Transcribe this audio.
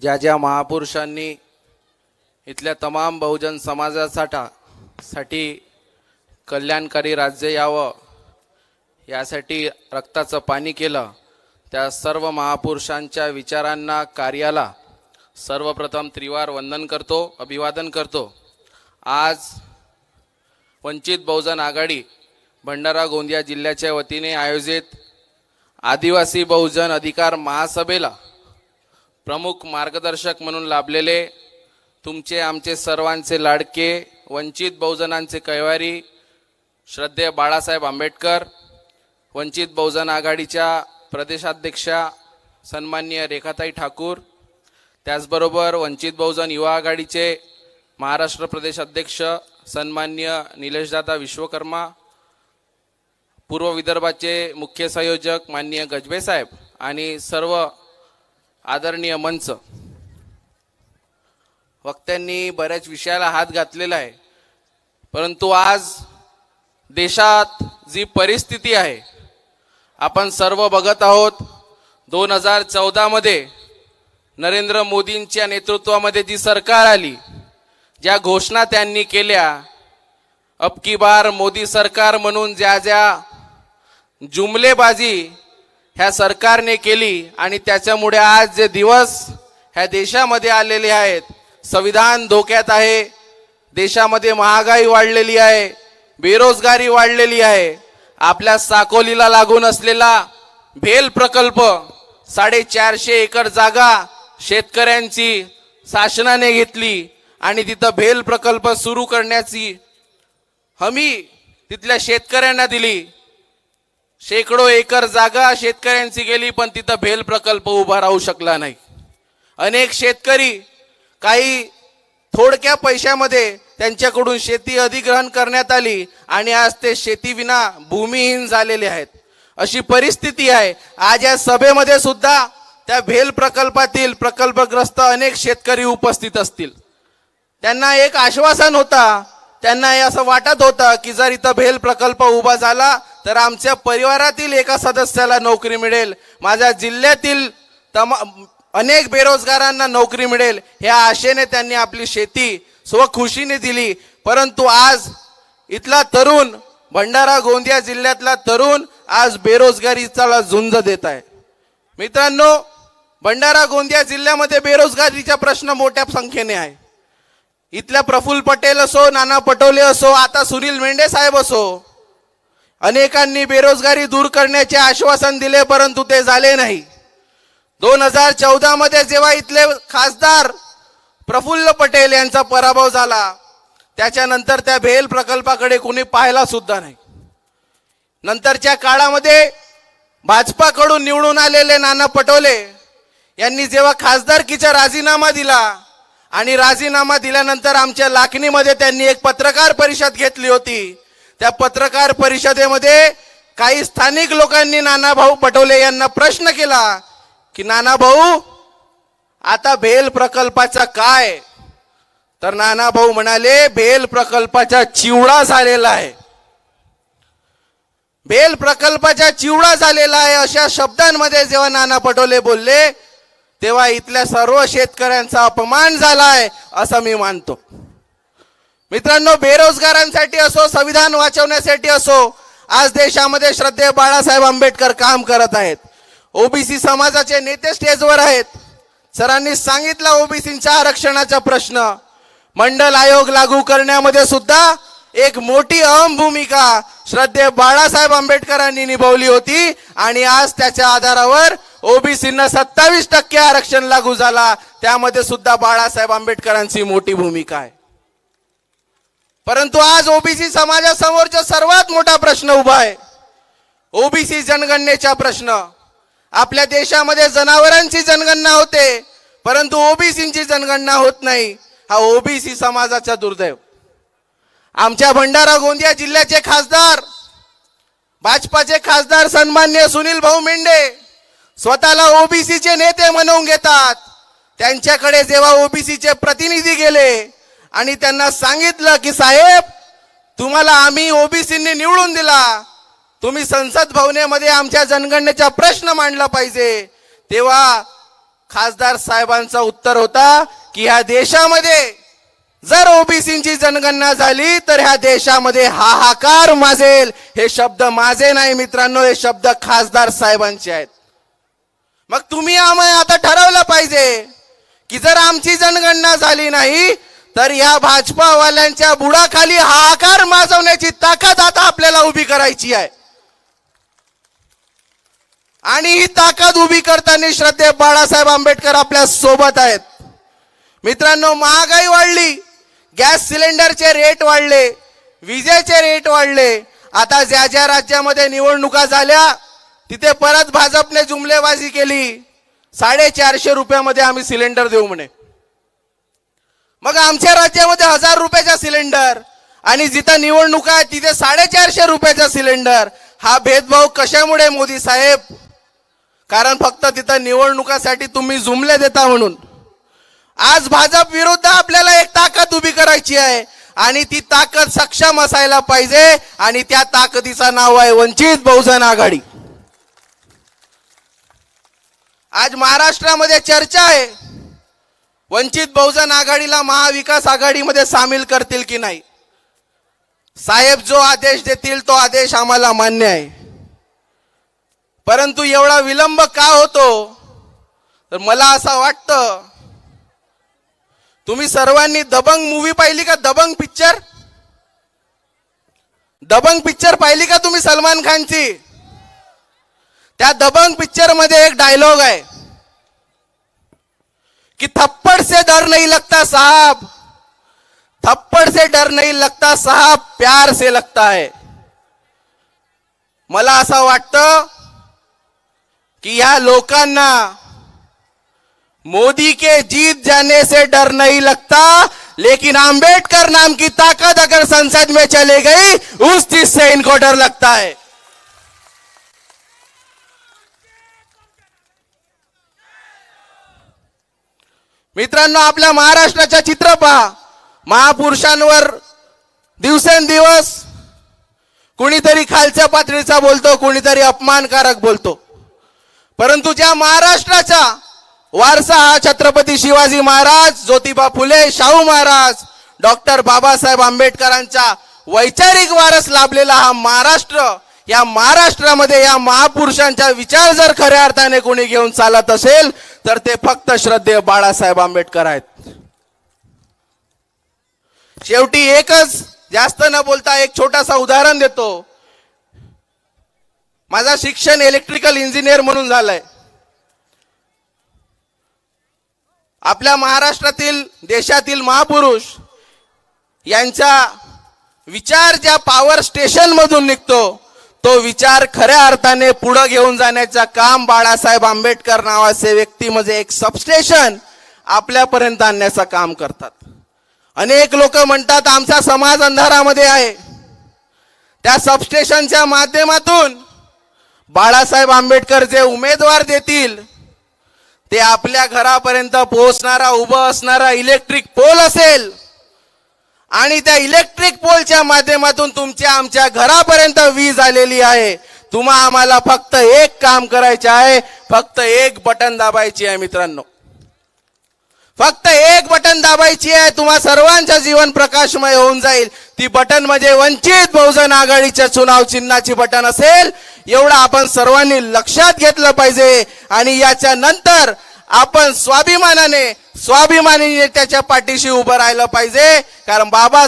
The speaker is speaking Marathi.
ज्या ज्या महापुरुषांनी इथल्या तमाम बहुजन समाजासाठी साठी कल्याणकारी राज्य यावं यासाठी रक्ताचं पाणी केलं त्या सर्व महापुरुषांच्या विचारांना कार्याला सर्वप्रथम त्रिवार वंदन करतो अभिवादन करतो. आज वंचित बहुजन आघाडी भंडारा गोंदिया जिल्ह्याच्या वतीने आयोजित आदिवासी बहुजन अधिकार महासभेला प्रमुख मार्गदर्शक म्हणून लाभलेले तुमचे आमचे सर्वांचे लाडके वंचित बहुजनांचे कैवारी श्रद्धेय बाळासाहेब आंबेडकर वंचित बहुजन आघाडीच्या प्रदेशाध्यक्षा सन्माननीय रेखाताई ठाकूर त्याचबरोबर वंचित बहुजन युवा आघाडीचे महाराष्ट्र प्रदेश अध्यक्ष सन्माननीय निलेशदादा विश्वकर्मा पूर्व विदर्भाचे मुख्य संयोजक माननीय गजबे साहेब आणि सर्व आदरणीय मंच. वक्त्यांनी बऱ्याच विषयाला हात घातलेला आहे. परंतु आज देशात जी परिस्थिती आहे आपण सर्व बघत आहोत दोन हजार चौदामध्ये नरेंद्र मोदींच्या नेतृत्वामध्ये जी सरकार आली ज्या घोषणा त्यांनी केल्या अबकी बार मोदी सरकार म्हणून ज्या ज्या जुमलेबाजी ह्या सरकारने केली आणि त्याच्यामुळे आज जे दिवस ह्या देशामध्ये आलेले आहेत संविधान धोक्यात आहे देशामध्ये महागाई वाढलेली आहे बेरोजगारी वाढलेली आहे आपल्या साकोलीला लागून असलेला भेल प्रकल्प साडेचारशे एकर जागा शेतकऱ्यांची शासनाने घेतली आणि तिथं भेल प्रकल्प सुरू करण्याची हमी तिथल्या शेतकऱ्यांना दिली. शेकडो एकर जागा शेतकऱ्यांची गेली पण तिथं भेल प्रकल्प उभा राहू शकला नाही. अनेक शेतकरी काही थोडक्या पैशामध्ये त्यांच्याकडून शेती अधिग्रहण करण्यात आली आणि आज ते शेतीविना भूमिहीन झालेले आहेत. अशी परिस्थिती आहे. आज या सभेमध्ये सुद्धा त्या भेल प्रकल्पातील प्रकल्पग्रस्त अनेक शेतकरी उपस्थित असतील. त्यांना एक आश्वासन होता त्यांना असं वाटत होतं की जर इथं भेल प्रकल्प उभा झाला तर आमच्या परिवारातील एका सदस्याला नोकरी मिळेल. माझ्या जिल्ह्यातील तमा अनेक बेरोजगारांना नोकरी मिळेल. ह्या आशेने त्यांनी आपली शेती स्वखुशीने दिली. परंतु आज इथला तरुण भंडारा गोंदिया जिल्ह्यातला तरुण आज बेरोजगारीचा झुंज देत आहे. मित्रांनो भंडारा गोंदिया जिल्ह्यामध्ये बेरोजगारीचा प्रश्न मोठ्या संख्येने आहे. इथल्या प्रफुल्ल पटेल असो नाना पटोले असो आता सुनील मेंढे साहेब असो अनेकांनी बेरोजगारी दूर करण्याचे आश्वासन दिले परंतु ते झाले नाही. दोन हजार चौदा मध्ये जेव्हा इथले खासदार प्रफुल्ल पटेल यांचा पराभव झाला त्याच्यानंतर त्या भेल प्रकल्पाकडे कुणी पाहिला सुद्धा नाही. नंतरच्या काळामध्ये भाजपाकडून निवडून आलेले नाना पटोले यांनी जेव्हा खासदारकीचा राजीनामा दिला आणि राजीनामा दिल्यानंतर आमच्या लाखणीमध्ये त्यांनी एक पत्रकार परिषद घेतली होती त्या पत्रकार परिषदेमध्ये काही स्थानिक लोकांनी नानाभाऊ पटोले यांना प्रश्न केला की नानाभाऊ आता भेल प्रकल्पाचा काय? तर नानाभाऊ म्हणाले भेल प्रकल्पाचा चिवडा झालेला आहे. भेल प्रकल्पाचा चिवडा झालेला आहे अशा शब्दांमध्ये जेव्हा नाना पटोले बोलले तेव्हा इथल्या सर्व शेतकऱ्यांचा अपमान झालाय असं मी मानतो. मित्रांनो बेरोजगारांसाठी असो संविधान वाचवण्यासाठी असो आज देशामध्ये श्रद्धेय बाळासाहेब आंबेडकर काम करत आहेत. ओबीसी समाजाचे नेते स्टेजवर आहेत. सरांनी सांगितलं ओबीसीच्या आरक्षणाचा प्रश्न. मंडल आयोग लागू करण्यामध्ये सुद्धा एक मोठी अहम भूमिका श्रद्धेय बाळासाहेब आंबेडकरांनी निभावली होती आणि आज त्याच्या आधारावर ओबीसींना सत्तावीस टक्के आरक्षण लागू झाला. त्यामध्ये सुद्धा बाळासाहेब आंबेडकरांची मोठी भूमिका आहे. परंतु आज ओबीसी समाजासमोरचा सर्वात मोठा प्रश्न उभा आहे. ओबीसी जनगणनेचा प्रश्न. आपल्या देशामध्ये जनावरांची जनगणना होते परंतु ओबीसींची जनगणना होत नाही. हा ओबीसी समाजाचा दुर्दैव. आमच्या भंडारा गोंदिया जिल्ह्याचे खासदार भाजपाचे खासदार सन्मान्य सुनील भाऊ मेंढे स्वतःला ओबीसीचे नेते म्हणवून घेतात. त्यांच्याकडे जेव्हा ओबीसीचे प्रतिनिधी गेले आणि त्यांना सांगितलं की साहेब तुम्हाला आम्ही ओबीसींनी निवडून दिला. तुम्ही संसद भवनेमध्ये आमच्या जनगणनेचा प्रश्न मांडला पाहिजे. तेव्हा खासदार साहेबांचा उत्तर होता की ह्या देशामध्ये जर ओबीसींची जनगणना झाली तर ह्या देशामध्ये हाहाकार माजेल. हे शब्द माझे नाही मित्रांनो हे शब्द खासदार साहेबांचे आहेत. मग तुम्ही आम्हाला आता ठरवलं पाहिजे की जर आमची जनगणना झाली नाही तर या भाजपावाल्यांच्या बुडाखाली हाकार माजवण्याची ताकद आता आपल्याला उभी करायची आहे. आणि ही ताकद उभी करताना श्रद्धे बाळासाहेब आंबेडकर आपल्यासोबत आहेत. मित्रांनो महागाई वाढली गॅस सिलेंडरचे रेट वाढले विजेचे रेट वाढले. आता ज्या ज्या राज्यामध्ये निवडणुका झाल्या तिथे परत भाजपने जुमलेबाजी केली. साडेचारशे रुपयामध्ये आम्ही सिलेंडर देऊ म्हणे. मग आमच्या राज्यामध्ये हजार रुपयाचा सिलेंडर आणि जिथं निवडणुका आहे तिथे साडेचारशे रुपयाचा सिलेंडर. हा भेदभाव कशामुळे मोदी साहेब? कारण फक्त तिथं निवडणुकासाठी तुम्ही जुमले देता म्हणून. आज भाजप विरुद्ध आपल्याला एक ताकद उभी करायची आहे आणि ती ताकद सक्षम असायला पाहिजे आणि त्या ताकदीचं नाव आहे वंचित बहुजन आघाडी. आज महाराष्ट्रामध्ये चर्चा आहे. वंचित बहुजन आघाडीला महाविकास आघाडीमध्ये सामील करतील की नाही? साहेब जो आदेश देतील तो आदेश आम्हाला मान्य आहे. परंतु एवढा विलंब का होतो? तर मला असं वाटतं तुम्ही सर्वांनी दबंग मूवी पाहिली का? दबंग पिक्चर दबंग पिक्चर पाहिली का तुम्ही सलमान खानची? त्या दबंग पिक्चरमध्ये एक डायलॉग आहे. कि थप्पड़ से डर नहीं लगता साहब। थप्पड़ से डर नहीं लगता साहब, प्यार से लगता है। मला असं वाटतं की या लोकांना मोदी के जीत जाने से डर नहीं लगता, लेकिन आंबेडकर नाम की ताकत अगर संसद में चले गई, उस चीज़ से इनको डर लगता है। मित्रांनो आपल्या महाराष्ट्राच्या चित्र पहा. महापुरुषांवर दिवसेंदिवस कुणीतरी खालच्या पातळीचा बोलतो कुणीतरी अपमानकारक बोलतो. परंतु ज्या महाराष्ट्राचा वारसा हा छत्रपती शिवाजी महाराज ज्योतिबा फुले शाहू महाराज डॉक्टर बाबासाहेब आंबेडकरांचा वैचारिक वारस लाभलेला हा महाराष्ट्र या महाराष्ट्रामध्ये या महापुरुषांचा विचार जर खऱ्या अर्थाने कोणी घेऊन चालत असेल तर ते फक्त श्रद्धेय बाळासाहेब आंबेडकर आहेत. शेवटी एकच जास्त न बोलता एक छोटासा उदाहरण देतो. माझा शिक्षण इलेक्ट्रिकल इंजिनियर म्हणून झालंय. आपल्या महाराष्ट्रातील देशातील महापुरुष यांचा विचार ज्या पॉवर स्टेशन मधून निघतो तो विचार खऱ्या अर्थाने पुढे घेऊन जाण्याचं काम बाळासाहेब आंबेडकर नावाचे व्यक्ती म्हणजे एक सबस्टेशन आपल्यापर्यंत आणण्याचं काम करतात. अनेक लोक म्हणतात आमचा समाज अंधारामध्ये आहे. त्या सबस्टेशनच्या माध्यमातून बाळासाहेब आंबेडकर जे उमेदवार देतील ते आपल्या घरापर्यंत पोहोचणारा उभं असणारा इलेक्ट्रिक पोल असेल आणि त्या इलेक्ट्रिक पोलच्या माध्यमातून तुमच्या आमच्या घरापर्यंत वीज आलेली आहे. तुम्हा आम्हाला फक्त एक काम करायचे आहे. फक्त एक बटन दाबायची आहे मित्रांनो. फक्त एक बटन दाबायची आहे. तुम्हा सर्वांचं जीवन प्रकाशमय होऊन जाईल. ती बटन म्हणजे वंचित बहुजन आघाडीच्या चुनाव चिन्हाची बटन असेल. एवढं आपण सर्वांनी लक्षात घेतलं पाहिजे. आणि याच्या नंतर आपण स्वाभिमानाने स्वाभिमानी नेत्याच्या पाठीशी उभं राहिलं पाहिजे. कारण बाबा